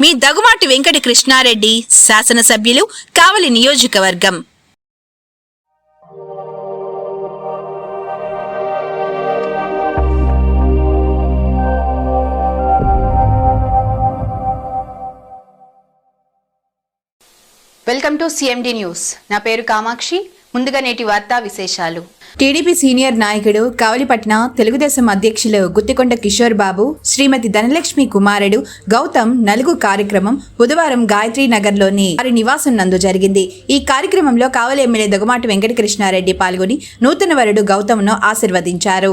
మీ దగుమాటి వెంకట కృష్ణారెడ్డి శాసనసభ్యులు కావలి నియోజకవర్గం. Welcome to CMD news. నా పేరు కామాక్షి. ముందుగా నేటి వార్తా విశేషాలు. టీడీపీ సీనియర్ నాయకుడు కావలిపట్న తెలుగుదేశం అధ్యక్షులు గుత్తికొండ కిషోర్ బాబు శ్రీమతి ధనలక్ష్మి కుమారుడు గౌతమ్ నలుగు కార్యక్రమం బుధవారం గాయత్రి నగర్లోని వారి నివాసం నందు జరిగింది. ఈ కార్యక్రమంలో కావలి ఎమ్మెల్యే దొగమాటి వెంకటకృష్ణారెడ్డి పాల్గొని నూతన వరుడు గౌతమ్ను ఆశీర్వదించారు.